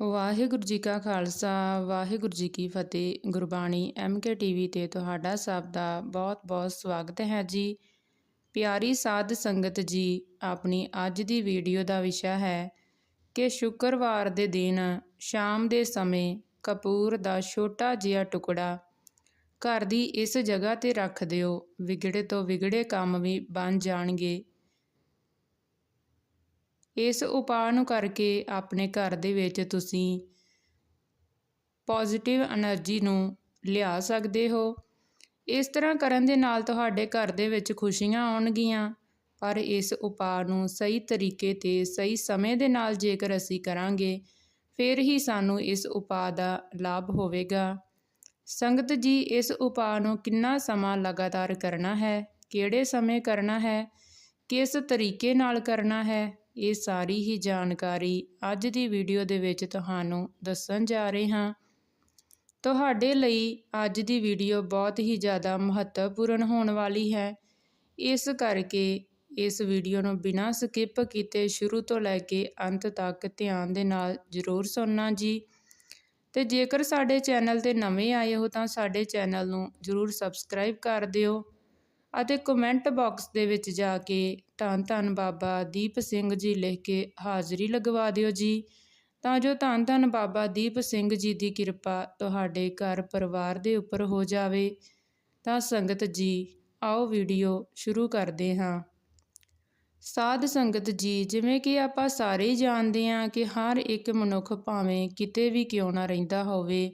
ਵਾਹਿਗੁਰੂ ਜੀ ਕਾ ਖਾਲਸਾ, ਵਾਹਿਗੁਰੂ ਜੀ ਕੀ ਫਤਿਹ। Gurbani MK TV ਤੇ ਤੁਹਾਡਾ ਸਭ ਦਾ ਬਹੁਤ-ਬਹੁਤ ਸਵਾਗਤ ਹੈ ਜੀ। ਪਿਆਰੀ ਸਾਧ ਸੰਗਤ ਜੀ, ਆਪਣੀ ਅੱਜ ਦੀ ਵੀਡੀਓ ਦਾ ਵਿਸ਼ਾ ਹੈ ਕਿ ਸ਼ੁੱਕਰਵਾਰ ਦੇ ਦਿਨ ਸ਼ਾਮ ਦੇ ਸਮੇਂ ਕਪੂਰ ਦਾ ਛੋਟਾ ਜਿਹਾ ਟੁਕੜਾ ਘਰ ਦੀ ਇਸ ਜਗ੍ਹਾ ਤੇ ਰੱਖ ਦਿਓ। ਵਿਗੜੇ ਤੋਂ ਵਿਗੜੇ ਕੰਮ ਵੀ ਬਣ ਜਾਣਗੇ। ਇਸ ਉਪਾਅ ਨੂੰ ਕਰਕੇ ਆਪਣੇ ਘਰ ਦੇ ਵਿੱਚ ਤੁਸੀਂ ਪੋਜ਼ਿਟਿਵ એનર્ਜੀ ਨੂੰ ਲਿਆ ਸਕਦੇ ਹੋ। ਇਸ ਤਰ੍ਹਾਂ ਕਰਨ ਦੇ ਨਾਲ ਤੁਹਾਡੇ ਘਰ ਦੇ ਵਿੱਚ ਖੁਸ਼ੀਆਂ ਆਉਣਗੀਆਂ, ਪਰ ਇਸ ਉਪਾਅ ਨੂੰ ਸਹੀ ਤਰੀਕੇ ਤੇ ਸਹੀ ਸਮੇਂ ਦੇ ਨਾਲ ਜੇਕਰ ਅਸੀਂ ਕਰਾਂਗੇ, ਫਿਰ ਹੀ ਸਾਨੂੰ ਇਸ ਉਪਾਅ ਦਾ ਲਾਭ ਹੋਵੇਗਾ। ਸੰਗਤ ਜੀ, ਇਸ ਉਪਾਅ ਨੂੰ ਕਿੰਨਾ ਸਮਾਂ ਲਗਾਤਾਰ ਕਰਨਾ ਹੈ? ਕਿਹੜੇ ਸਮੇਂ ਕਰਨਾ ਹੈ? ਕਿਸ ਤਰੀਕੇ ਨਾਲ ਕਰਨਾ ਹੈ? ਇਹ ਸਾਰੀ ਹੀ ਜਾਣਕਾਰੀ ਅੱਜ ਦੀ ਵੀਡੀਓ ਦੇ ਵਿੱਚ ਤੁਹਾਨੂੰ ਦੱਸਣ ਜਾ ਰਹੇ ਹਾਂ। ਤੁਹਾਡੇ ਲਈ ਅੱਜ ਦੀ ਵੀਡੀਓ ਬਹੁਤ ਹੀ ਜ਼ਿਆਦਾ ਮਹੱਤਵਪੂਰਨ ਹੋਣ ਵਾਲੀ ਹੈ। ਇਸ ਕਰਕੇ ਇਸ ਵੀਡੀਓ ਨੂੰ ਬਿਨਾਂ ਸਕਿਪ ਕੀਤੇ ਸ਼ੁਰੂ ਤੋਂ ਲੈ ਕੇ ਅੰਤ ਤੱਕ ਧਿਆਨ ਦੇ ਨਾਲ ਜ਼ਰੂਰ ਸੁਣਨਾ ਜੀ। ਤੇ ਜੇਕਰ ਸਾਡੇ ਚੈਨਲ ਤੇ ਨਵੇਂ ਆਏ ਹੋ ਤਾਂ ਸਾਡੇ ਚੈਨਲ ਨੂੰ ਜ਼ਰੂਰ ਸਬਸਕ੍ਰਾਈਬ ਕਰ ਦਿਓ। ਅਤੇ ਕਮੈਂਟ ਬਾਕਸ ਦੇ ਵਿੱਚ ਜਾ ਕੇ ਧੰਨ ਧੰਨ ਬਾਬਾ ਦੀਪ ਸਿੰਘ ਜੀ ਲਿਖ ਕੇ ਹਾਜ਼ਰੀ ਲਗਵਾ ਦਿਓ ਜੀ। ਤਾਂ ਜੋ ਧੰਨ ਧੰਨ ਬਾਬਾ ਦੀਪ ਸਿੰਘ ਜੀ ਦੀ ਕਿਰਪਾ ਤੁਹਾਡੇ ਘਰ ਪਰਿਵਾਰ ਦੇ ਉੱਪਰ ਹੋ ਜਾਵੇ। ਤਾਂ ਸੰਗਤ ਜੀ, ਆਓ ਵੀਡੀਓ ਸ਼ੁਰੂ ਕਰਦੇ ਹਾਂ। ਸਾਧ ਸੰਗਤ ਜੀ, ਜਿਵੇਂ ਕਿ ਆਪਾਂ ਸਾਰੇ ਹੀ ਜਾਣਦੇ ਹਾਂ ਕਿ ਹਰ ਇੱਕ ਮਨੁੱਖ ਭਾਵੇਂ ਕਿਤੇ ਵੀ ਕਿਉਂ ਨਾ ਰਹਿੰਦਾ ਹੋਵੇ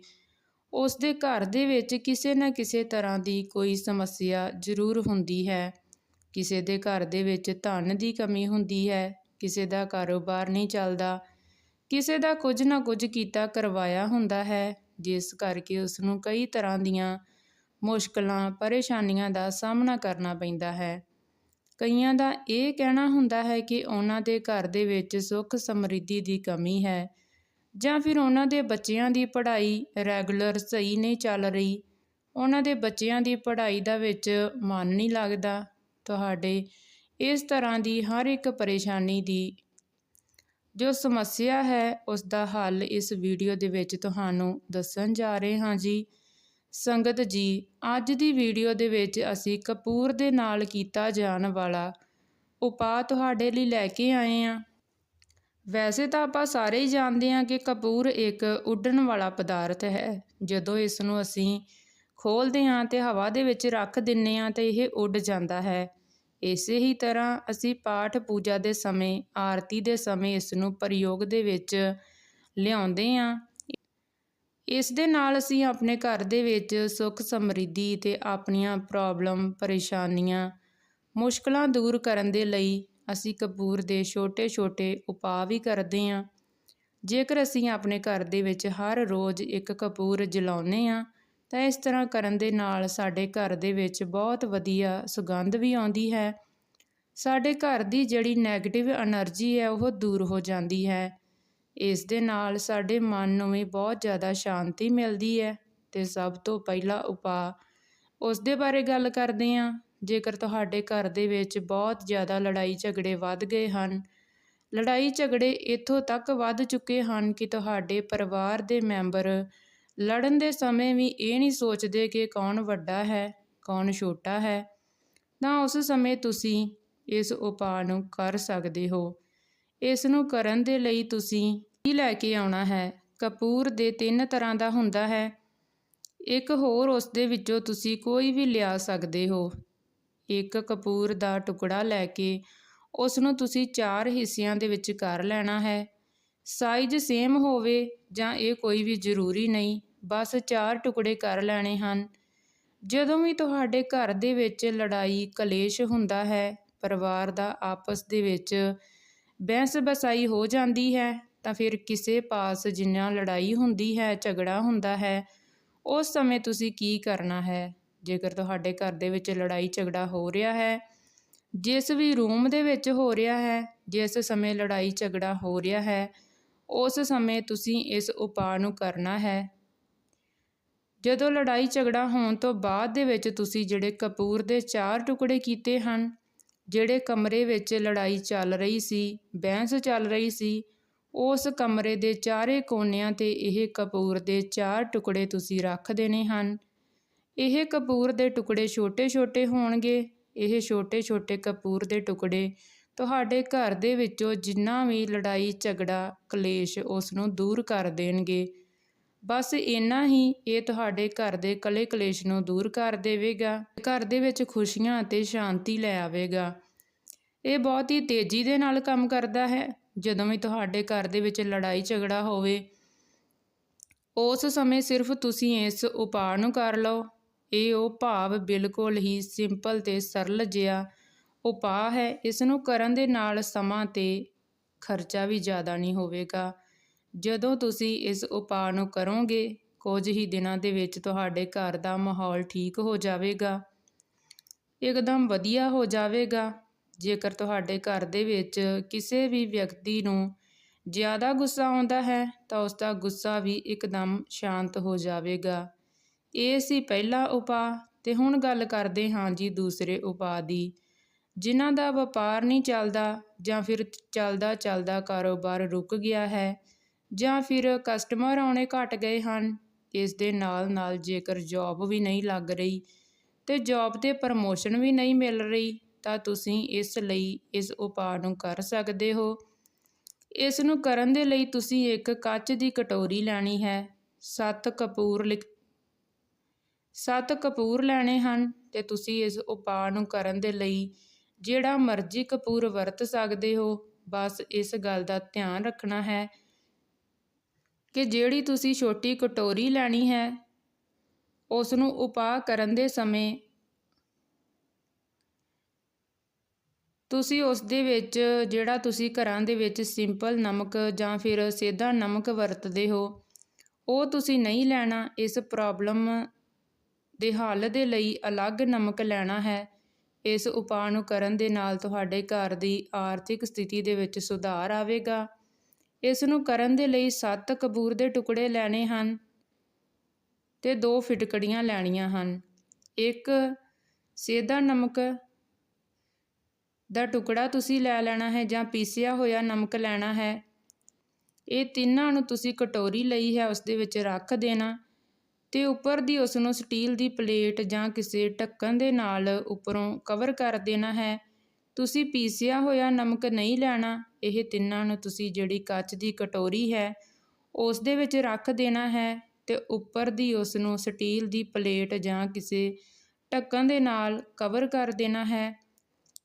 ਉਸ ਦੇ ਘਰ ਦੇ ਵਿੱਚ ਕਿਸੇ ਨਾ ਕਿਸੇ ਤਰ੍ਹਾਂ ਦੀ ਕੋਈ ਸਮੱਸਿਆ ਜ਼ਰੂਰ ਹੁੰਦੀ ਹੈ। ਕਿਸੇ ਦੇ ਘਰ ਦੇ ਵਿੱਚ ਧਨ ਦੀ ਕਮੀ ਹੁੰਦੀ ਹੈ, ਕਿਸੇ ਦਾ ਕਾਰੋਬਾਰ ਨਹੀਂ ਚੱਲਦਾ, ਕਿਸੇ ਦਾ ਕੁਝ ਨਾ ਕੁਝ ਕੀਤਾ ਕਰਵਾਇਆ ਹੁੰਦਾ ਹੈ, ਜਿਸ ਕਰਕੇ ਉਸ ਨੂੰ ਕਈ ਤਰ੍ਹਾਂ ਦੀਆਂ ਮੁਸ਼ਕਲਾਂ, ਪਰੇਸ਼ਾਨੀਆਂ ਦਾ ਸਾਹਮਣਾ ਕਰਨਾ ਪੈਂਦਾ ਹੈ। ਕਈਆਂ ਦਾ ਇਹ ਕਹਿਣਾ ਹੁੰਦਾ ਹੈ ਕਿ ਉਹਨਾਂ ਦੇ ਘਰ ਦੇ ਵਿੱਚ ਸੁੱਖ ਸਮਰਿੱਧੀ ਦੀ ਕਮੀ ਹੈ ਜਾਂ ਫਿਰ ਉਹਨਾਂ ਦੇ ਬੱਚਿਆਂ ਦੀ ਪੜ੍ਹਾਈ ਰੈਗੂਲਰ ਸਹੀ ਨਹੀਂ ਚੱਲ ਰਹੀ, ਉਹਨਾਂ ਦੇ ਬੱਚਿਆਂ ਦੀ ਪੜ੍ਹਾਈ ਦਾ ਵਿੱਚ ਮਨ ਨਹੀਂ ਲੱਗਦਾ, ਤੁਹਾਡੇ ਇਸ ਤਰ੍ਹਾਂ ਦੀ ਹਰ ਇੱਕ ਪਰੇਸ਼ਾਨੀ ਦੀ ਜੋ ਸਮੱਸਿਆ ਹੈ, ਉਸ ਦਾ ਹੱਲ ਇਸ ਵੀਡੀਓ ਦੇ ਵਿੱਚ ਤੁਹਾਨੂੰ ਦੱਸਣ ਜਾ ਰਹੇ ਹਾਂ ਜੀ। ਸੰਗਤ ਜੀ, ਅੱਜ ਦੀ ਵੀਡੀਓ ਦੇ ਵਿੱਚ ਅਸੀਂ ਕਪੂਰ ਦੇ ਨਾਲ ਕੀਤਾ ਜਾਣ ਵਾਲਾ ਉਪਾਅ ਤੁਹਾਡੇ ਲਈ ਲੈ ਕੇ ਆਏ ਹਾਂ। ਵੈਸੇ ਤਾਂ ਆਪਾਂ ਸਾਰੇ ਹੀ ਜਾਣਦੇ ਹਾਂ ਕਿ ਕਪੂਰ ਇੱਕ ਉੱਡਣ ਵਾਲਾ ਪਦਾਰਥ ਹੈ। ਜਦੋਂ ਇਸ ਨੂੰ ਅਸੀਂ ਖੋਲਦੇ ਹਾਂ ਤੇ ਹਵਾ ਦੇ ਵਿੱਚ ਰੱਖ ਦਿੰਨੇ ਹਾਂ ਤੇ ਇਹ ਉੱਡ ਜਾਂਦਾ ਹੈ। ਇਸੇ ਹੀ ਤਰ੍ਹਾਂ ਅਸੀਂ ਪਾਠ ਪੂਜਾ ਦੇ ਸਮੇਂ, ਆਰਤੀ ਦੇ ਸਮੇਂ ਇਸ ਨੂੰ ਪ੍ਰਯੋਗ ਦੇ ਵਿੱਚ ਲਿਆਉਂਦੇ ਹਾਂ। ਇਸ ਦੇ ਨਾਲ ਅਸੀਂ ਆਪਣੇ ਘਰ ਦੇ ਵਿੱਚ ਸੁੱਖ ਸਮਰਿੱਧੀ ਤੇ ਆਪਣੀਆਂ ਪ੍ਰੋਬਲਮ ਪਰੇਸ਼ਾਨੀਆਂ, ਮੁਸ਼ਕਲਾਂ ਦੂਰ ਕਰਨ ਦੇ ਲਈ ਅਸੀਂ ਕਪੂਰ ਦੇ ਛੋਟੇ-ਛੋਟੇ ਉਪਾਅ ਵੀ ਕਰਦੇ ਹਾਂ। ਜੇਕਰ ਅਸੀਂ ਆਪਣੇ ਘਰ ਦੇ ਵਿੱਚ ਹਰ ਰੋਜ਼ ਇੱਕ ਕਪੂਰ ਜਲਾਉਂਦੇ ਹਾਂ, ਤਾਂ ਇਸ ਤਰ੍ਹਾਂ ਕਰਨ ਦੇ ਨਾਲ ਸਾਡੇ ਘਰ ਦੇ ਵਿੱਚ ਬਹੁਤ ਵਧੀਆ ਸੁਗੰਧ ਵੀ ਆਉਂਦੀ ਹੈ। ਸਾਡੇ ਘਰ ਦੀ ਜਿਹੜੀ ਨੈਗੇਟਿਵ એનર્ਜੀ ਹੈ, ਉਹ ਦੂਰ ਹੋ ਜਾਂਦੀ ਹੈ। ਇਸ ਦੇ ਨਾਲ ਸਾਡੇ ਮਨ ਨੂੰ ਵੀ ਬਹੁਤ ਜ਼ਿਆਦਾ ਸ਼ਾਂਤੀ ਮਿਲਦੀ ਹੈ। ਤੇ ਸਭ ਤੋਂ ਪਹਿਲਾ ਉਪਾਅ, ਉਸ ਦੇ ਬਾਰੇ ਗੱਲ ਕਰਦੇ ਹਾਂ। ਜੇਕਰ ਤੁਹਾਡੇ ਘਰ ਦੇ ਵਿੱਚ ਬਹੁਤ ਜ਼ਿਆਦਾ ਲੜਾਈ ਝਗੜੇ ਵੱਧ ਗਏ ਹਨ, ਲੜਾਈ ਝਗੜੇ ਇੱਥੋਂ ਤੱਕ ਵੱਧ ਚੁੱਕੇ ਹਨ ਕਿ ਤੁਹਾਡੇ ਪਰਿਵਾਰ ਦੇ ਮੈਂਬਰ ਲੜਨ ਦੇ ਸਮੇਂ ਵੀ ਇਹ ਨਹੀਂ ਸੋਚਦੇ ਕਿ ਕੌਣ ਵੱਡਾ ਹੈ, ਕੌਣ ਛੋਟਾ ਹੈ। ਤਾਂ ਉਸ ਸਮੇਂ ਤੁਸੀਂ ਇਸ ਉਪਾਅ ਨੂੰ ਕਰ ਸਕਦੇ ਹੋ। ਇਸ ਨੂੰ ਕਰਨ ਦੇ ਲਈ ਤੁਸੀਂ ਕੀ ਲੈ ਕੇ ਆਉਣਾ ਹੈ? ਕਪੂਰ ਦੇ ਤਿੰਨ ਤਰ੍ਹਾਂ ਦਾ ਹੁੰਦਾ ਹੈ। ਇੱਕ ਹੋਰ ਉਸ ਦੇ ਵਿੱਚੋਂ ਤੁਸੀਂ ਕੋਈ ਵੀ ਲਿਆ ਸਕਦੇ ਹੋ। ਇੱਕ ਕਪੂਰ ਦਾ ਟੁਕੜਾ ਲੈ ਕੇ ਉਸ ਨੂੰ ਤੁਸੀਂ ਚਾਰ ਹਿੱਸਿਆਂ ਦੇ ਵਿੱਚ ਕਰ ਲੈਣਾ ਹੈ। ਸਾਈਜ਼ ਸੇਮ ਹੋਵੇ ਜਾਂ ਇਹ ਕੋਈ ਵੀ ਜ਼ਰੂਰੀ ਨਹੀਂ, ਬਸ ਚਾਰ ਟੁਕੜੇ ਕਰ ਲੈਣੇ ਹਨ। ਜਦੋਂ ਵੀ ਤੁਹਾਡੇ ਘਰ ਦੇ ਵਿੱਚ ਲੜਾਈ, ਕਲੇਸ਼ ਹੁੰਦਾ ਹੈ, ਪਰਿਵਾਰ ਦਾ ਆਪਸ ਦੇ ਵਿੱਚ ਬਹਿਸ ਬਸਾਈ ਹੋ ਜਾਂਦੀ ਹੈ, ਤਾਂ ਫਿਰ ਕਿਸੇ ਪਾਸ ਜਿੰਨਾ ਲੜਾਈ ਹੁੰਦੀ ਹੈ, ਝਗੜਾ ਹੁੰਦਾ ਹੈ, ਉਸ ਸਮੇਂ ਤੁਸੀਂ ਕੀ ਕਰਨਾ ਹੈ? ਜੇਕਰ ਤੁਹਾਡੇ ਘਰ ਦੇ ਵਿੱਚ ਲੜਾਈ ਝਗੜਾ ਹੋ ਰਿਹਾ ਹੈ, ਜਿਸ ਵੀ ਰੂਮ ਦੇ ਵਿੱਚ ਹੋ ਰਿਹਾ ਹੈ, ਜਿਸ ਸਮੇਂ ਲੜਾਈ ਝਗੜਾ ਹੋ ਰਿਹਾ ਹੈ, ਉਸ ਸਮੇਂ ਤੁਸੀਂ ਇਸ ਉਪਾਅ ਨੂੰ ਕਰਨਾ ਹੈ। ਜਦੋਂ ਲੜਾਈ ਝਗੜਾ ਹੋਣ ਤੋਂ ਬਾਅਦ ਦੇ ਵਿੱਚ ਤੁਸੀਂ ਜਿਹੜੇ ਕਪੂਰ ਦੇ ਚਾਰ ਟੁਕੜੇ ਕੀਤੇ ਹਨ, ਜਿਹੜੇ ਕਮਰੇ ਵਿੱਚ ਲੜਾਈ ਚੱਲ ਰਹੀ ਸੀ, ਬਹਿਸ ਚੱਲ ਰਹੀ ਸੀ, ਉਸ ਕਮਰੇ ਦੇ ਚਾਰੇ ਕੋਨਿਆਂ ਤੇ ਇਹ ਕਪੂਰ ਦੇ ਚਾਰ ਟੁਕੜੇ ਤੁਸੀਂ ਰੱਖ ਦੇਣੇ ਹਨ। ਇਹ ਕਪੂਰ ਦੇ ਟੁਕੜੇ ਛੋਟੇ-ਛੋਟੇ ਹੋਣਗੇ, ਇਹ ਛੋਟੇ-ਛੋਟੇ ਕਪੂਰ ਦੇ ਟੁਕੜੇ। ਤੁਹਾਡੇ ਘਰ ਦੇ ਵਿੱਚੋਂ ਜਿੰਨਾ ਵੀ ਲੜਾਈ, ਝਗੜਾ, ਕਲੇਸ਼ ਉਸ ਨੂੰ ਦੂਰ ਕਰ ਦੇਣਗੇ। ਬਸ ਇੰਨਾ ਹੀ, ਇਹ ਤੁਹਾਡੇ ਘਰ ਦੇ ਕਲੇ ਕਲੇਸ਼ ਨੂੰ ਦੂਰ ਕਰ ਦੇਵੇਗਾ, ਘਰ ਦੇ ਵਿੱਚ ਖੁਸ਼ੀਆਂ ਅਤੇ ਸ਼ਾਂਤੀ ਲੈ ਆਵੇਗਾ। ਇਹ ਬਹੁਤ ਹੀ ਤੇਜ਼ੀ ਦੇ ਨਾਲ ਕੰਮ ਕਰਦਾ ਹੈ। ਜਦੋਂ ਵੀ ਤੁਹਾਡੇ ਘਰ ਦੇ ਵਿੱਚ ਲੜਾਈ, ਝਗੜਾ ਹੋਵੇ, ਉਸ ਸਮੇਂ ਸਿਰਫ ਤੁਸੀਂ ਇਸ ਉਪਾਅ ਨੂੰ ਕਰ ਲਓ। ਇਹ ਉਹ ਭਾਵ ਬਿਲਕੁਲ ਹੀ ਸਿੰਪਲ ਤੇ ਸਰਲ ਜਿਹਾ ਉਪਾਅ ਹੈ। ਇਸ ਨੂੰ ਕਰਨ ਦੇ ਨਾਲ ਸਮਾਂ ਤੇ ਖਰਚਾ ਵੀ ਜ਼ਿਆਦਾ ਨਹੀਂ ਹੋਵੇਗਾ। ਜਦੋਂ ਤੁਸੀਂ ਇਸ ਉਪਾਅ ਨੂੰ ਕਰੋਗੇ, ਕੁਝ ਹੀ ਦਿਨਾਂ ਦੇ ਵਿੱਚ ਤੁਹਾਡੇ ਘਰ ਦਾ ਮਾਹੌਲ ਠੀਕ ਹੋ ਜਾਵੇਗਾ। ਇੱਕਦਮ ਵਧੀਆ ਹੋ ਜਾਵੇਗਾ। ਜੇਕਰ ਤੁਹਾਡੇ ਘਰ ਦੇ ਵਿੱਚ ਕਿਸੇ ਵੀ ਵਿਅਕਤੀ ਨੂੰ ਜ਼ਿਆਦਾ ਗੁੱਸਾ ਆਉਂਦਾ ਹੈ, ਤਾਂ ਉਸ ਦਾ ਗੁੱਸਾ ਵੀ ਇੱਕਦਮ ਸ਼ਾਂਤ ਹੋ ਜਾਵੇਗਾ। ਇਹ ਸੀ ਪਹਿਲਾ ਉਪਾਅ, ਤੇ ਹੁਣ ਗੱਲ ਕਰਦੇ ਹਾਂ ਜੀ ਦੂਸਰੇ ਉਪਾਅ ਦੀ। ਜਿਨ੍ਹਾਂ ਦਾ ਵਪਾਰ ਨਹੀਂ ਚੱਲਦਾ, ਜਾਂ ਫਿਰ ਚੱਲਦਾ ਚੱਲਦਾ ਕਾਰੋਬਾਰ ਰੁਕ ਗਿਆ ਹੈ, ਜਾਂ ਫਿਰ ਕਸਟਮਰ ਆਉਣੇ ਘਟ ਗਏ ਹਨ, ਇਸ ਦੇ ਨਾਲ ਨਾਲ ਜੇਕਰ ਜੌਬ ਵੀ ਨਹੀਂ ਲੱਗ ਰਹੀ, ਤੇ ਜੌਬ ਤੇ ਪ੍ਰਮੋਸ਼ਨ ਵੀ ਨਹੀਂ ਮਿਲ ਰਹੀ, ਤਾਂ ਤੁਸੀਂ ਇਸ ਲਈ ਇਸ ਉਪਾਅ ਨੂੰ ਕਰ ਸਕਦੇ ਹੋ। ਇਸ ਨੂੰ ਕਰਨ ਦੇ ਲਈ ਤੁਸੀਂ ਇੱਕ ਕੱਚ ਦੀ ਕਟੋਰੀ ਲੈਣੀ ਹੈ, ਸੱਤ ਕਪੂਰ ਲਿਖ ਸੱਤ ਕਪੂਰ ਲੈਣੇ ਹਨ ਤੇ ਤੁਸੀਂ ਇਸ ਉਪਾਅ ਨੂੰ ਕਰਨ ਦੇ ਲਈ ਜਿਹੜਾ ਮਰਜ਼ੀ ਕਪੂਰ ਵਰਤ ਸਕਦੇ ਹੋ, ਬਸ ਇਸ ਗੱਲ ਦਾ ਧਿਆਨ ਰੱਖਣਾ ਹੈ ਕਿ ਜਿਹੜੀ ਤੁਸੀਂ ਛੋਟੀ ਕਟੋਰੀ ਲੈਣੀ ਹੈ ਉਸ ਨੂੰ ਉਪਾਅ ਕਰਨ ਦੇ ਸਮੇਂ ਤੁਸੀਂ ਉਸ ਦੇ ਵਿੱਚ ਜਿਹੜਾ ਤੁਸੀਂ ਘਰਾਂ ਦੇ ਵਿੱਚ ਸਿੰਪਲ ਨਮਕ ਜਾਂ ਫਿਰ ਸੇਧਾ ਨਮਕ ਵਰਤਦੇ ਹੋ, ਉਹ ਤੁਸੀਂ ਨਹੀਂ ਲੈਣਾ, ਇਸ ਪ੍ਰੋਬਲਮ ਦੇ ਹੱਲ ਦੇ ਲਈ ਅਲੱਗ ਨਮਕ ਲੈਣਾ ਹੈ। ਇਸ ਉਪਾਅ ਨੂੰ ਕਰਨ ਦੇ ਨਾਲ ਤੁਹਾਡੇ ਘਰ ਦੀ ਆਰਥਿਕ ਸਥਿਤੀ ਦੇ ਵਿੱਚ ਸੁਧਾਰ ਆਵੇਗਾ। ਇਸ ਨੂੰ ਕਰਨ ਦੇ ਲਈ 7 ਕਬੂਰ ਦੇ ਟੁਕੜੇ ਲੈਣੇ ਹਨ ਤੇ ਦੋ ਫਿਟਕੜੀਆਂ ਲੈਣੀਆਂ ਹਨ। ਇੱਕ ਸੇਧਾ ਨਮਕ ਦਾ ਟੁਕੜਾ ਤੁਸੀਂ ਲੈ ਲੈਣਾ ਹੈ ਜਾਂ ਪੀਸਿਆ ਹੋਇਆ ਨਮਕ ਲੈਣਾ ਹੈ। ਇਹ ਤਿੰਨਾਂ ਨੂੰ ਤੁਸੀਂ ਕਟੋਰੀ ਲਈ ਹੈ, ਉਸ ਦੇ ਵਿੱਚ ਰੱਖ ਦੇਣਾ। ਤੇ ਉੱਪਰ ਦੀ ਉਸ ਨੂੰ ਸਟੀਲ ਦੀ ਪਲੇਟ ਜਾਂ ਕਿਸੇ ਢੱਕਣ ਦੇ ਨਾਲ ਉੱਪਰੋਂ ਕਵਰ ਕਰ ਦੇਣਾ ਹੈ। ਤੁਸੀਂ ਪੀਸਿਆ ਹੋਇਆ ਨਮਕ ਨਹੀਂ ਲੈਣਾ, ਇਹ ਤਿੰਨਾਂ ਨੂੰ ਤੁਸੀਂ ਜਿਹੜੀ ਕੱਚ ਦੀ ਕਟੋਰੀ ਹੈ, ਉਸ ਦੇ ਵਿੱਚ ਰੱਖ ਦੇਣਾ ਹੈ ਤੇ ਉੱਪਰ ਦੀ ਉਸ ਨੂੰ ਸਟੀਲ ਦੀ ਪਲੇਟ ਜਾਂ ਕਿਸੇ ਢੱਕਣ ਦੇ ਨਾਲ ਕਵਰ ਕਰ ਦੇਣਾ ਹੈ।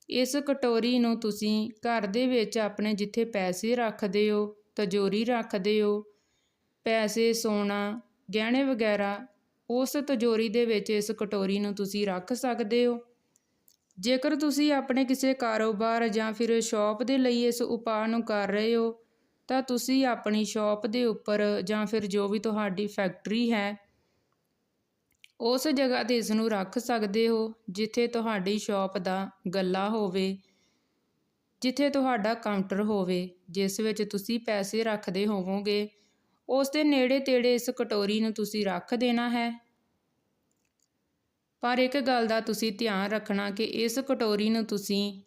ਇਸ ਕਟੋਰੀ ਨੂੰ ਤੁਸੀਂ ਘਰ ਦੇ ਵਿੱਚ ਆਪਣੇ ਜਿੱਥੇ ਪੈਸੇ ਰੱਖਦੇ ਹੋ, ਤਜੋਰੀ ਰੱਖਦੇ ਹੋ, ਪੈਸੇ ਸੋਨਾ ਗਹਿਣੇ ਵਗੈਰਾ, ਉਸ ਤਜੋਰੀ ਦੇ ਵਿੱਚ, ਇਸ ਕਟੋਰੀ ਨੂੰ ਤੁਸੀਂ ਰੱਖ ਸਕਦੇ ਹੋ। ਜੇਕਰ ਤੁਸੀਂ ਆਪਣੇ ਕਿਸੇ ਕਾਰੋਬਾਰ ਜਾਂ ਫਿਰ ਸ਼ਾਪ ਦੇ ਲਈ ਇਸ ਉਪਾਅ ਨੂੰ ਕਰ ਰਹੇ ਹੋ, ਤਾਂ ਤੁਸੀਂ ਆਪਣੀ ਸ਼ਾਪ ਦੇ ਉੱਪਰ ਜਾਂ ਫਿਰ ਜੋ ਵੀ ਤੁਹਾਡੀ ਫੈਕਟਰੀ ਹੈ, ਉਸ ਜਗ੍ਹਾ ਤੇ ਇਸ ਨੂੰ ਰੱਖ ਸਕਦੇ ਹੋ, ਜਿੱਥੇ ਤੁਹਾਡੀ ਸ਼ਾਪ ਦਾ ਗੱਲਾ ਹੋਵੇ, ਜਿੱਥੇ ਤੁਹਾਡਾ ਕਾਊਂਟਰ ਹੋਵੇ, ਜਿਸ ਵਿੱਚ ਤੁਸੀਂ ਪੈਸੇ ਰੱਖਦੇ ਹੋਵੋਗੇ। ਉਸ ਦੇ ਨੇੜੇ ਤੇੜੇ ਇਸ ਕਟੋਰੀ ਨੂੰ ਤੁਸੀਂ ਰੱਖ ਦੇਣਾ ਹੈ। ਪਰ ਇੱਕ ਗੱਲ ਦਾ ਤੁਸੀਂ ਧਿਆਨ ਰੱਖਣਾ ਕਿ ਇਸ ਕਟੋਰੀ ਨੂੰ ਤੁਸੀਂ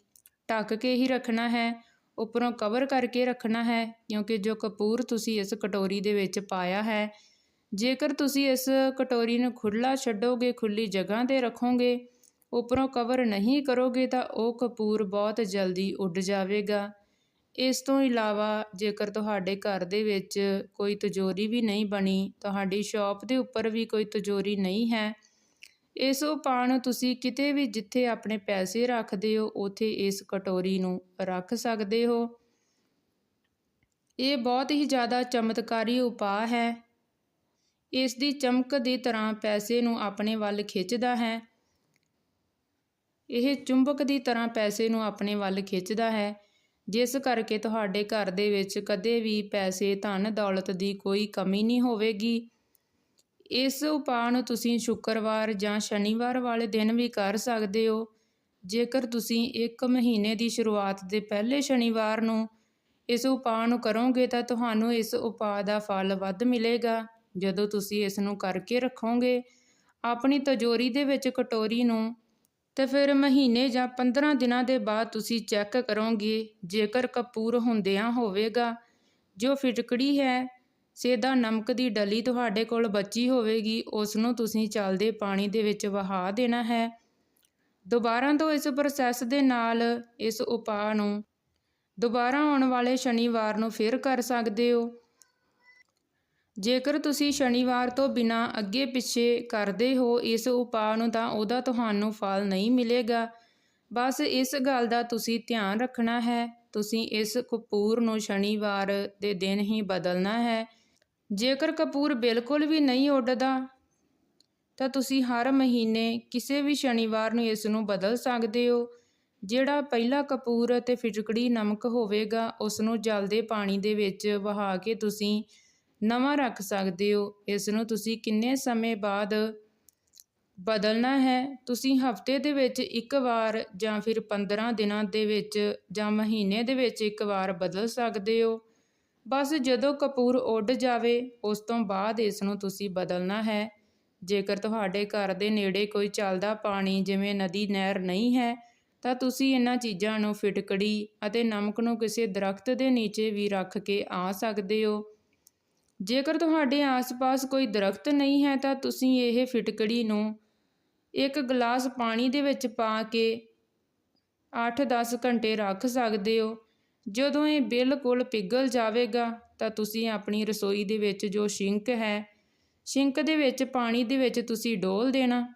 ਢੱਕ ਕੇ ਹੀ ਰੱਖਣਾ ਹੈ, ਉੱਪਰੋਂ ਕਵਰ ਕਰਕੇ ਰੱਖਣਾ ਹੈ, ਕਿਉਂਕਿ ਜੋ ਕਪੂਰ ਤੁਸੀਂ ਇਸ ਕਟੋਰੀ ਦੇ ਵਿੱਚ ਪਾਇਆ ਹੈ, ਜੇਕਰ ਤੁਸੀਂ ਇਸ ਕਟੋਰੀ ਨੂੰ ਖੁੱਲਾ ਛੱਡੋਗੇ ਖੁੱਲੀ ਜਗ੍ਹਾ ਤੇ ਰੱਖੋਗੇ, ਉੱਪਰੋਂ ਕਵਰ ਨਹੀਂ ਕਰੋਗੇ ਤਾਂ ਉਹ ਕਪੂਰ ਬਹੁਤ ਜਲਦੀ ਉੱਡ ਜਾਵੇਗਾ। ਇਸ ਤੋਂ ਇਲਾਵਾ ਜੇਕਰ ਤੁਹਾਡੇ ਘਰ ਦੇ ਵਿੱਚ ਕੋਈ ਤਜੋਰੀ ਵੀ ਨਹੀਂ ਬਣੀ, ਤੁਹਾਡੀ ਸ਼ਾਪ ਦੇ ਉੱਪਰ ਵੀ ਕੋਈ ਤਜੋਰੀ ਨਹੀਂ ਹੈ, ਇਸ ਉਪਾਅ ਨੂੰ ਤੁਸੀਂ ਕਿਤੇ ਵੀ ਜਿੱਥੇ ਆਪਣੇ ਪੈਸੇ ਰੱਖਦੇ ਹੋ, ਉਥੇ ਇਸ ਕਟੋਰੀ ਨੂੰ ਰੱਖ ਸਕਦੇ ਹੋ। ਇਹ ਬਹੁਤ ਹੀ ਜ਼ਿਆਦਾ ਚਮਤਕਾਰੀ ਉਪਾਅ ਹੈ। ਇਸ ਦੀ ਚਮਕ ਦੀ ਤਰ੍ਹਾਂ ਪੈਸੇ ਨੂੰ ਆਪਣੇ ਵੱਲ ਖਿੱਚਦਾ ਹੈ। ਇਹ ਚੁੰਬਕ ਦੀ ਤਰ੍ਹਾਂ ਪੈਸੇ ਨੂੰ ਆਪਣੇ ਵੱਲ ਖਿੱਚਦਾ ਹੈ। ਜਿਸ ਕਰਕੇ ਤੁਹਾਡੇ ਘਰ ਦੇ ਵਿੱਚ ਕਦੇ ਵੀ ਪੈਸੇ, ਧਨ, ਦੌਲਤ ਦੀ ਕੋਈ ਕਮੀ ਨਹੀਂ ਹੋਵੇਗੀ। ਇਸ ਉਪਾਅ ਨੂੰ ਤੁਸੀਂ ਸ਼ੁੱਕਰਵਾਰ ਜਾਂ ਸ਼ਨੀਵਾਰ ਵਾਲੇ ਦਿਨ ਵੀ ਕਰ ਸਕਦੇ ਹੋ। ਜੇਕਰ ਤੁਸੀਂ ਇੱਕ ਮਹੀਨੇ ਦੀ ਸ਼ੁਰੂਆਤ ਦੇ ਪਹਿਲੇ ਸ਼ਨੀਵਾਰ ਨੂੰ ਇਸ ਉਪਾਅ ਨੂੰ ਕਰੋਗੇ ਤਾਂ ਤੁਹਾਨੂੰ ਇਸ ਉਪਾਅ ਦਾ ਫਲ ਵੱਧ ਮਿਲੇਗਾ। ਜਦੋਂ ਤੁਸੀਂ ਇਸ ਨੂੰ ਕਰਕੇ ਰੱਖੋਗੇ, ਆਪਣੀ ਤਜੋਰੀ ਦੇ ਵਿੱਚ ਕਟੋਰੀ ਨੂੰ ਤੇ ਫਿਰ ਮਹੀਨੇ ਜਾਂ 15 ਦਿਨਾਂ ਦੇ ਬਾਅਦ ਤੁਸੀਂ ਚੈੱਕ ਕਰੋਗੇ, ਜੇਕਰ ਕਪੂਰ ਹੁੰਦਿਆਂ ਹੋਵੇਗਾ। ਜੋ ਫਿਟਕੜੀ ਹੈ, ਸੇਦਾ ਨਮਕ ਦੀ ਡਲੀ ਤੁਹਾਡੇ ਕੋਲ ਬਚੀ ਹੋਵੇਗੀ ਉਸ ਨੂੰ ਤੁਸੀਂ ਚੱਲਦੇ ਪਾਣੀ ਦੇ ਵਿੱਚ ਵਹਾ ਦੇਣਾ ਹੈ। ਦੁਬਾਰਾ ਤੋਂ ਇਸ ਪ੍ਰੋਸੈਸ ਦੇ ਨਾਲ ਇਸ ਉਪਾਅ ਨੂੰ ਦੁਬਾਰਾ ਆਉਣ ਵਾਲੇ ਸ਼ਨੀਵਾਰ ਨੂੰ ਫਿਰ ਕਰ ਸਕਦੇ ਹੋ। ਜੇਕਰ ਤੁਸੀਂ ਸ਼ਨੀਵਾਰ ਤੋਂ ਬਿਨਾਂ ਅੱਗੇ ਪਿੱਛੇ ਕਰਦੇ ਹੋ ਇਸ ਉਪਾਅ ਨੂੰ ਤਾਂ ਉਹਦਾ ਤੁਹਾਨੂੰ ਫਲ ਨਹੀਂ ਮਿਲੇਗਾ। ਬਸ ਇਸ ਗੱਲ ਦਾ ਤੁਸੀਂ ਧਿਆਨ ਰੱਖਣਾ ਹੈ। ਤੁਸੀਂ ਇਸ ਕਪੂਰ ਨੂੰ ਸ਼ਨੀਵਾਰ ਦੇ ਦਿਨ ਹੀ ਬਦਲਣਾ ਹੈ। ਜੇਕਰ ਕਪੂਰ ਬਿਲਕੁਲ ਵੀ ਨਹੀਂ ਉੱਡਦਾ, ਤਾਂ ਤੁਸੀਂ ਹਰ ਮਹੀਨੇ ਕਿਸੇ ਵੀ ਸ਼ਨੀਵਾਰ ਨੂੰ ਇਸ ਨੂੰ ਬਦਲ ਸਕਦੇ ਹੋ। ਜਿਹੜਾ ਪਹਿਲਾ ਕਪੂਰ ਅਤੇ ਫਿਟਕੜੀ ਨਮਕ ਹੋਵੇਗਾ, ਉਸ ਨੂੰ ਜਲਦੇ ਪਾਣੀ ਦੇ ਵਿੱਚ ਵਹਾ ਕੇ ਤੁਸੀਂ ਨਵਾਂ ਰੱਖ ਸਕਦੇ ਹੋ। ਇਸ ਨੂੰ ਤੁਸੀਂ ਕਿੰਨੇ ਸਮੇਂ ਬਾਅਦ ਬਦਲਣਾ ਹੈ? ਤੁਸੀਂ ਹਫ਼ਤੇ ਦੇ ਵਿੱਚ ਇੱਕ ਵਾਰ ਜਾਂ ਫਿਰ 15 ਦਿਨਾਂ ਦੇ ਵਿੱਚ ਜਾਂ ਮਹੀਨੇ ਦੇ ਵਿੱਚ ਇੱਕ ਵਾਰ ਬਦਲ ਸਕਦੇ ਹੋ। ਬਸ ਜਦੋਂ ਕਪੂਰ ਉੱਡ ਜਾਵੇ, ਉਸ ਤੋਂ ਬਾਅਦ ਇਸ ਨੂੰ ਤੁਸੀਂ ਬਦਲਣਾ ਹੈ। ਜੇਕਰ ਤੁਹਾਡੇ ਘਰ ਦੇ ਨੇੜੇ ਕੋਈ ਚੱਲਦਾ ਪਾਣੀ, ਜਿਵੇਂ ਨਦੀ, ਨਹਿਰ ਨਹੀਂ ਹੈ, ਤਾਂ ਤੁਸੀਂ ਇਹਨਾਂ ਚੀਜ਼ਾਂ ਨੂੰ ਫਿਟਕੜੀ ਅਤੇ ਨਮਕ ਨੂੰ ਕਿਸੇ ਦਰਖਤ ਦੇ ਨੀਚੇ ਵੀ ਰੱਖ ਕੇ ਆ ਸਕਦੇ ਹੋ। ਜੇਕਰ ਤੁਹਾਡੇ ਆਸ-ਪਾਸ ਕੋਈ ਦਰਖਤ ਨਹੀਂ ਹੈ, ਤਾਂ ਤੁਸੀਂ ਇਹ ਫਿਟਕੜੀ ਨੂੰ ਇੱਕ ਗਲਾਸ ਪਾਣੀ ਦੇ ਵਿੱਚ ਪਾ ਕੇ 8-10 ਘੰਟੇ ਰੱਖ ਸਕਦੇ ਹੋ। ਜਦੋਂ ਇਹ ਬਿਲਕੁਲ ਪਿਘਲ ਜਾਵੇਗਾ, ਤਾਂ ਤੁਸੀਂ ਆਪਣੀ ਰਸੋਈ ਦੇ ਵਿੱਚ ਜੋ ਸ਼ਿੰਕ ਹੈ, ਸ਼ਿੰਕ ਦੇ ਵਿੱਚ ਪਾਣੀ ਦੇ ਵਿੱਚ ਤੁਸੀਂ ਡੋਲ ਦੇਣਾ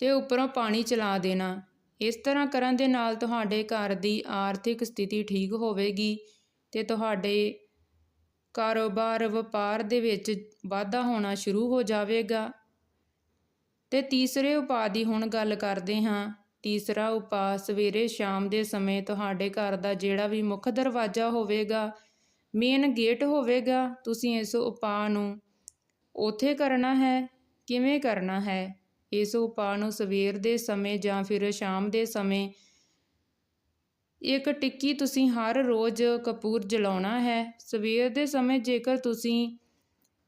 ਤੇ ਉੱਪਰੋਂ ਪਾਣੀ ਚਲਾ ਦੇਣਾ। ਇਸ ਤਰ੍ਹਾਂ ਕਰਨ ਦੇ ਨਾਲ ਤੁਹਾਡੇ ਘਰ ਦੀ ਆਰਥਿਕ ਸਥਿਤੀ ਠੀਕ ਹੋਵੇਗੀ ਤੇ ਤੁਹਾਡੇ ਕਾਰੋਬਾਰ ਵਪਾਰ ਦੇ ਵਿੱਚ ਵਾਧਾ ਹੋਣਾ ਸ਼ੁਰੂ ਹੋ ਜਾਵੇਗਾ। ਤੇ ਤੀਸਰੇ ਉਪਾਅ ਦੀ ਹੁਣ ਗੱਲ ਕਰਦੇ ਹਾਂ। ਤੀਸਰਾ ਉਪਾਅ, ਸਵੇਰੇ ਸ਼ਾਮ ਦੇ ਸਮੇਂ ਤੁਹਾਡੇ ਘਰ ਦਾ ਜਿਹੜਾ ਵੀ ਮੁੱਖ ਦਰਵਾਜ਼ਾ ਹੋਵੇਗਾ ਮੇਨ ਗੇਟ ਹੋਵੇਗਾ, ਤੁਸੀਂ ਇਸ ਉਪਾਅ ਨੂੰ ਉਥੇ ਕਰਨਾ ਹੈ, ਕਿਵੇਂ ਕਰਨਾ ਹੈ? ਇਸ ਉਪਾਅ ਨੂੰ ਸਵੇਰ ਦੇ ਸਮੇਂ ਜਾਂ ਫਿਰ ਸ਼ਾਮ ਦੇ ਸਮੇਂ ਇੱਕ ਟਿੱਕੀ ਤੁਸੀਂ ਹਰ ਰੋਜ਼ ਕਪੂਰ ਜਲਾਉਣਾ ਹੈ। ਸਵੇਰ ਦੇ ਸਮੇਂ ਜੇਕਰ ਤੁਸੀਂ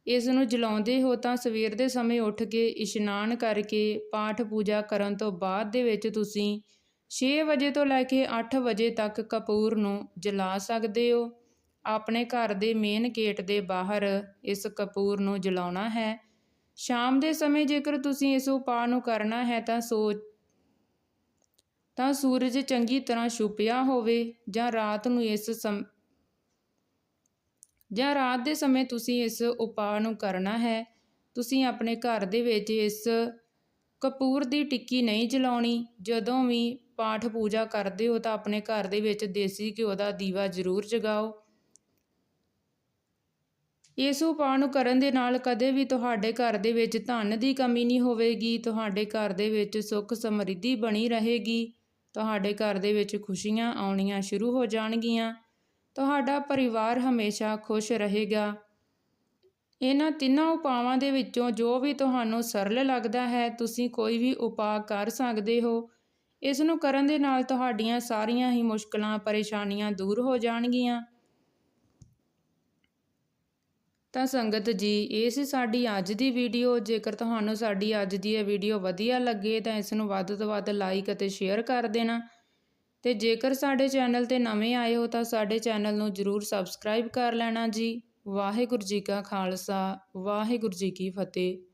ਇਸ ਨੂੰ ਜਲਾਉਂਦੇ ਹੋ ਤਾਂ ਸਵੇਰ ਦੇ ਸਮੇਂ ਉੱਠ ਕੇ ਇਸ਼ਨਾਨ ਕਰਕੇ ਪਾਠ ਪੂਜਾ ਕਰਨ ਤੋਂ ਬਾਅਦ ਦੇ ਵਿੱਚ ਤੁਸੀਂ 6 ਵਜੇ ਤੋਂ ਲੈ ਕੇ 8 ਵਜੇ ਤੱਕ ਕਪੂਰ ਨੂੰ ਜਲਾ ਸਕਦੇ ਹੋ। ਆਪਣੇ ਘਰ ਦੇ ਮੇਨ ਗੇਟ ਦੇ ਬਾਹਰ ਇਸ ਕਪੂਰ ਨੂੰ ਜਲਾਉਣਾ ਹੈ। ਸ਼ਾਮ ਦੇ ਸਮੇਂ ਜੇਕਰ ਤੁਸੀਂ ਇਸ ਉਪਾਅ ਨੂੰ ਕਰਨਾ ਹੈ ਤਾਂ ਸੋ ਤਾਂ ਸੂਰਜ ਚੰਗੀ ਤਰ੍ਹਾਂ ਛੁਪਿਆ ਹੋਵੇ ਜਾਂ ਰਾਤ ਨੂੰ ਇਸ ਸਮ, ਜਾਂ ਰਾਤ ਦੇ ਸਮੇਂ ਤੁਸੀਂ ਇਸ ਉਪਾਅ ਨੂੰ ਕਰਨਾ ਹੈ। ਤੁਸੀਂ ਆਪਣੇ ਘਰ ਦੇ ਵਿੱਚ ਇਸ ਕਪੂਰ ਦੀ ਟਿੱਕੀ ਨਹੀਂ ਜਲਾਉਣੀ। ਜਦੋਂ ਵੀ ਪਾਠ ਪੂਜਾ ਕਰਦੇ ਹੋ ਤਾਂ ਆਪਣੇ ਘਰ ਦੇ ਵਿੱਚ ਦੇਸੀ ਘਿਓ ਦਾ ਦੀਵਾ ਜ਼ਰੂਰ ਜਗਾਓ। ਇਸ ਉਪਾਅ ਨੂੰ ਕਰਨ ਦੇ ਨਾਲ ਕਦੇ ਵੀ ਤੁਹਾਡੇ ਘਰ ਦੇ ਵਿੱਚ ਧਨ ਦੀ ਕਮੀ ਨਹੀਂ ਹੋਵੇਗੀ। ਤੁਹਾਡੇ ਘਰ ਦੇ ਵਿੱਚ ਸੁੱਖ ਸਮਰਿੱਧੀ ਬਣੀ ਰਹੇਗੀ। ਤੁਹਾਡੇ ਘਰ ਦੇ ਵਿੱਚ ਖੁਸ਼ੀਆਂ ਆਉਣੀਆਂ ਸ਼ੁਰੂ ਹੋ ਜਾਣਗੀਆਂ। ਤੁਹਾਡਾ ਪਰਿਵਾਰ ਹਮੇਸ਼ਾ ਖੁਸ਼ ਰਹੇਗਾ। ਇਹਨਾਂ ਤਿੰਨਾਂ ਉਪਾਵਾਂ ਦੇ ਵਿੱਚੋਂ ਜੋ ਵੀ ਤੁਹਾਨੂੰ ਸਰਲ ਲੱਗਦਾ ਹੈ, ਤੁਸੀਂ ਕੋਈ ਵੀ ਉਪਾਅ ਕਰ ਸਕਦੇ ਹੋ। ਇਸ ਨੂੰ ਕਰਨ ਦੇ ਨਾਲ ਤੁਹਾਡੀਆਂ ਸਾਰੀਆਂ ਹੀ ਮੁਸ਼ਕਲਾਂ, ਪਰੇਸ਼ਾਨੀਆਂ ਦੂਰ ਹੋ ਜਾਣਗੀਆਂ। ਤਾਂ ਸੰਗਤ ਜੀ ਇਹ ਸੀ ਸਾਡੀ ਅੱਜ ਦੀ ਵੀਡੀਓ, ਜੇਕਰ ਤੁਹਾਨੂੰ ਸਾਡੀ ਅੱਜ ਦੀ ਇਹ ਵੀਡੀਓ ਵਧੀਆ ਲੱਗੇ, ਤਾਂ ਇਸ ਨੂੰ ਵੱਧ ਤੋਂ ਵੱਧ ਲਾਈਕ ਅਤੇ ਸ਼ੇਅਰ ਕਰ ਦੇਣਾ। ਤੇ ਜੇਕਰ ਸਾਡੇ ਚੈਨਲ ਤੇ ਨਵੇਂ ਆਏ ਹੋ, ਤਾਂ ਸਾਡੇ ਚੈਨਲ ਨੂੰ ਜਰੂਰ ਸਬਸਕ੍ਰਾਈਬ ਕਰ ਲੈਣਾ ਜੀ। ਵਾਹਿਗੁਰੂ ਜੀ ਕਾ ਖਾਲਸਾ, ਵਾਹਿਗੁਰੂ ਜੀ ਕੀ ਫਤਿਹ।